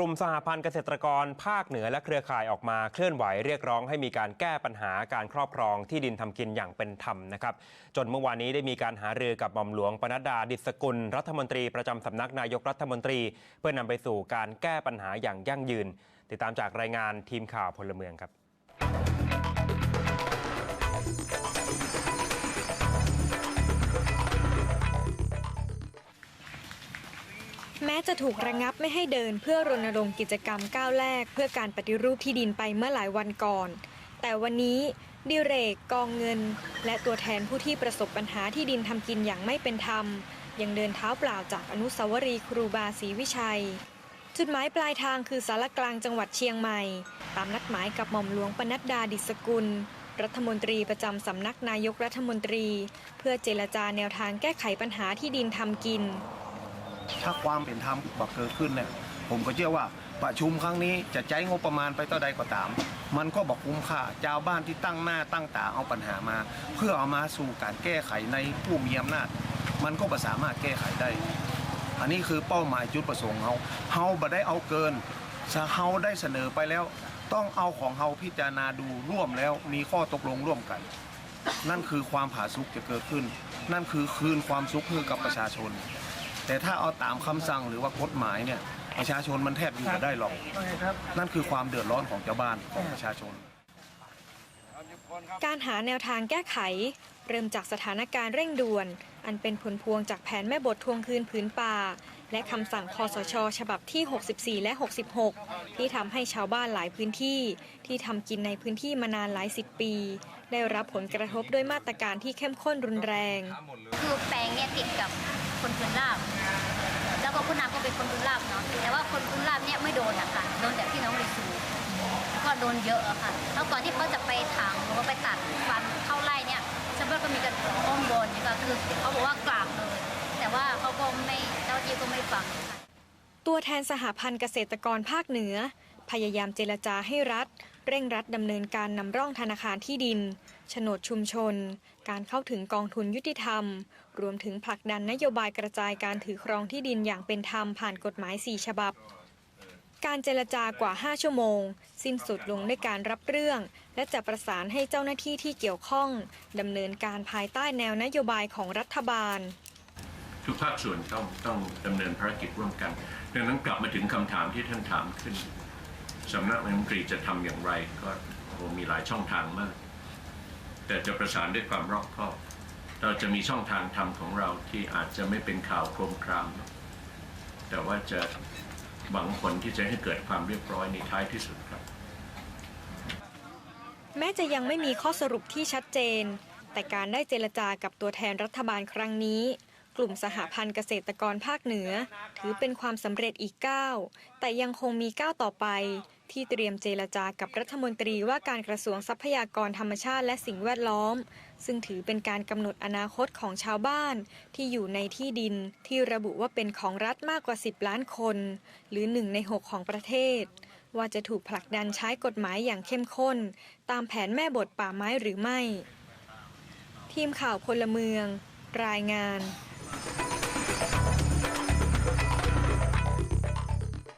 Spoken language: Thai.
ลุ่มสหพันธ์เกษตรกรภาคเหนือและเครือข่ายออกมาเคลื่อนไหวเรียกร้องให้มีการแก้ปัญหาการครอบครองที่ดินทำกินอย่างเป็นธรรมนะครับ จนเมื่อวานนี้ได้มีการหารือกับหม่อมหลวงปนัดดาดิศกุล รัฐมนตรีประจำสำนักนายกรัฐมนตรี เพื่อนำไปสู่การแก้ปัญหาอย่างยั่งยืน ติดตามจากรายงานทีมข่าวพลเมืองครับ แม้จะถูกระงับไม่ให้เดินเพื่อรณรงค์กิจกรรมก้าวแรก เพื่อการปฏิรูปที่ดินไปเมื่อหลายวันก่อน แต่วันนี้ดิเรกกองเงิน และตัวแทนผู้ที่ประสบปัญหาที่ดินทำกินอย่างไม่เป็นธรรม ยังเดินเท้าเปล่าจากอนุสาวรีย์ครูบาศรีวิชัย จุดหมายปลายทางคือสารกลางจังหวัดเชียงใหม่ ตามนัดหมายกับหม่อมหลวงปนัดดาดิษกุล รัฐมนตรีประจำสำนักนายกรัฐมนตรี เพื่อเจรจาแนวทางแก้ไขปัญหาที่ดินทำกิน ถ้าความเป็นธรรมบักเกิดขึ้นเนี่ยผมก็เชื่อว่าประชุมครั้งนี้จะใช้งบประมาณไปเท่าใดก็ตาม มันก็บอกคุ้มค่าเจ้าวบ้านที่ตั้งหน้าตั้งตาเอาปัญหามา เพื่อเอามาสู่การแก้ไขในผู้มีอำนาจ มันก็สามารถแก้ไขได้ อันนี้คือเป้าหมายจุดประสงค์เขาเฮาบ่ได้เอาเกินถ้าเฮาได้เสนอไปแล้ว ต้องเอาของเฮาพิจารณาดูร่วมแล้วมีข้อตกลงร่วมกัน นั่นคือความผาสุกจะเกิดขึ้น นั่นคือคืนความสุขให้กับประชาชน แต่ถ้าเอาตามคำสั่งหรือว่ากฎหมายเนี่ยประชาชนมันแทบอยู่ไม่ได้หรอกนั่นคือความเดือดร้อนของชาวบ้านของประชาชน การหาแนวทางแก้ไข เริ่มจากสถานการณ์เร่งด่วน อันเป็นผลพวงจากแผนแม่บททวงคืนผืนป่า และคำสั่งคอสช ฉบับที่ 64 และ 66 ที่ทำให้ชาวบ้านหลายพื้นที่ ที่ทำกินในพื้นที่มานานหลายสิบปี ได้รับผลกระทบด้วยมาตรการที่เข้มข้นรุนแรง คือแปลงเนี่ยติดกับ คนพื้นราบ แล้วก็คุณนาก็เป็นคนพื้นราบเนาะ แต่ว่าคนพื้นราบเนี่ยไม่โดนอะค่ะ โดนแต่พี่น้องริสูก็โดนเยอะอะค่ะ แล้วก่อนที่เขาจะไปถางหรือว่าไปตัดฟันเข้าไร่เนี่ยชาวบ้านก็มีกันอ้อมบนนี่ก็คือเขาบอกว่ากลางเลย แต่ว่าเขาก็ไม่เจ้าหน้าที่ก็ไม่ฟังค่ะตัวแทนสหพันธ์เกษตรกรภาคเหนือ พยายามเจรจาให้รัฐ เร่งรัดดำเนินการนำร่องธนาคารที่ดินโฉนดชุมชน การเข้าถึงกองทุนยุติธรรม รวมถึงผลักดันนโยบายกระจายการถือครองที่ดินอย่างเป็นธรรมผ่านกฎหมาย 4 ฉบับ การเจรจากว่า 5 ชั่วโมง สิ้นสุดลงด้วยการรับเรื่อง และจะประสานให้เจ้าหน้าที่ที่เกี่ยวข้องดำเนินการภายใต้แนวนโยบายของรัฐบาลทุกภาคส่วนต้องต้องดำเนินภารกิจร่วมกัน ดังนั้นกลับมาถึงคำถามที่ท่านถามขึ้น สำนักนายกรัฐมนตรีจะทำอย่างไรก็มีหลายช่องทางมาก แต่จะประสานด้วยความรอบคอบ เราจะมีช่องทางทำของเราที่อาจจะไม่เป็นข่าวโครมคราม แต่ว่าจะหวังผลที่จะให้เกิดความเรียบร้อยในท้ายที่สุดครับ แม้จะยังไม่มีข้อสรุปที่ชัดเจน แต่การได้เจรจากับตัวแทนรัฐบาลครั้งนี้กลุ่มสหพันธ์เกษตรกรภาคเหนือ ถือเป็นความสำเร็จอีกก้าวแต่ยังคงมีก้าวต่อไป ที่เตรียมเจรจากับรัฐมนตรีว่าการกระทรวงทรัพยากรธรรมชาติและสิ่งแวดล้อม ซึ่งถือเป็นการกำหนดอนาคตของชาวบ้านที่อยู่ในที่ดินที่ระบุว่าเป็นของรัฐมากกว่า 10 ล้านคน หรือ1ใน 6 ของประเทศ ว่าจะถูกผลักดันใช้กฎหมายอย่างเข้มข้น ตามแผนแม่บทป่าไม้หรือไม่ ทีมข่าวพลเมือง รายงาน